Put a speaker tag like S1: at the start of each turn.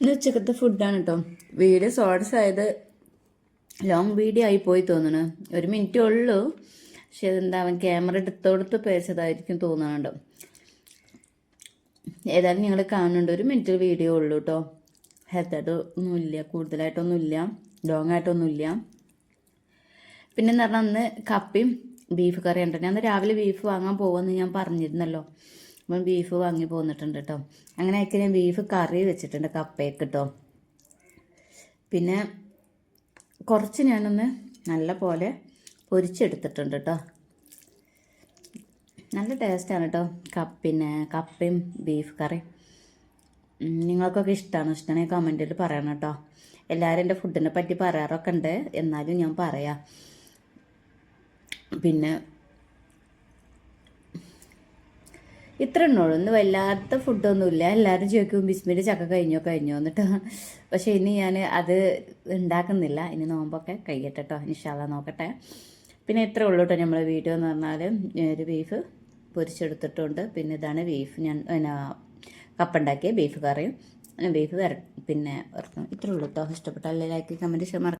S1: ഇന്ന് ഉച്ചക്കത്തെ ഫുഡാണ് കേട്ടോ വീഡിയോ ഷോർട്സ് ആയത് ലോങ് വീഡിയോ ആയി പോയി തോന്നുന്നു. ഒരു മിനിറ്റ് ഉള്ളൂ. പക്ഷെ അതെന്താ അവൻ ക്യാമറ എടുത്തോടുത്ത് പേച്ചതായിരിക്കും തോന്നുന്നുണ്ടോ ഏതായാലും ഞങ്ങൾ കാണുന്നുണ്ട്. ഒരു മിനിറ്റ് വീഡിയോ ഉള്ളൂ കേട്ടോ ഹെൽത്തായിട്ട് ഒന്നുമില്ല കൂടുതലായിട്ടൊന്നുമില്ല ലോങ് ആയിട്ടൊന്നുമില്ല. പിന്നെ എന്ന് പറഞ്ഞാൽ അന്ന് കപ്പയും ബീഫ് കറി ഉണ്ടോ ഞാൻ രാവിലെ ബീഫ് വാങ്ങാൻ പോകുമെന്ന് ഞാൻ പറഞ്ഞിരുന്നല്ലോ. അപ്പം ബീഫ് വാങ്ങി പോന്നിട്ടുണ്ട് കേട്ടോ അങ്ങനെ ആക്കി ഞാൻ ബീഫ് കറി വെച്ചിട്ടുണ്ട് കപ്പയൊക്കെ കേട്ടോ പിന്നെ കുറച്ച് ഞാനൊന്ന് നല്ല പോലെ പൊരിച്ചെടുത്തിട്ടുണ്ട് കേട്ടോ നല്ല ടേസ്റ്റാണ് കേട്ടോ കപ്പ് പിന്നെ കപ്പയും ബീഫ് കറി നിങ്ങൾക്കൊക്കെ ഇഷ്ടമാണ് ഇഷ്ടമാണെങ്കിൽ കമന്റിൽ പറയണം കേട്ടോ എല്ലാവരും എന്റെ ഫുഡിനെ പറ്റി പറയാറൊക്കെ ഉണ്ട്. എന്നാലും ഞാൻ പറയാം. പിന്നെ ഇത്ര ഉള്ളൂ ഇന്ന് വല്ലാത്ത ഫുഡൊന്നുമില്ല. എല്ലാവരും ചോദിക്കും ബിസ്മിന്റെ ചക്ക കഴിഞ്ഞോ? കഴിഞ്ഞോ എന്നിട്ട്. പക്ഷേ ഇനി ഞാൻ അത് ഉണ്ടാക്കുന്നില്ല. ഇനി നോമ്പൊക്കെ കഴിയട്ടെ കേട്ടോ ഇൻഷാല്ല നോക്കട്ടെ. പിന്നെ ഇത്രേ ഉള്ളൂ കേട്ടോ നമ്മളെ വീഡിയോ എന്ന് പറഞ്ഞാൽ ഒരു ബീഫ് പൊരിച്ചെടുത്തിട്ടുണ്ട്. പിന്നെ ഇതാണ് ബീഫ്. ഞാൻ പിന്നെ കപ്പുണ്ടാക്കിയ ബീഫ് കറിയും. ബീഫ് വര പിന്നെ ഇത്രേ ഉള്ളൂ കേട്ടോ ഇഷ്ടപ്പെട്ടാൽ ലൈക്ക് കമന്റ് ഷെയർ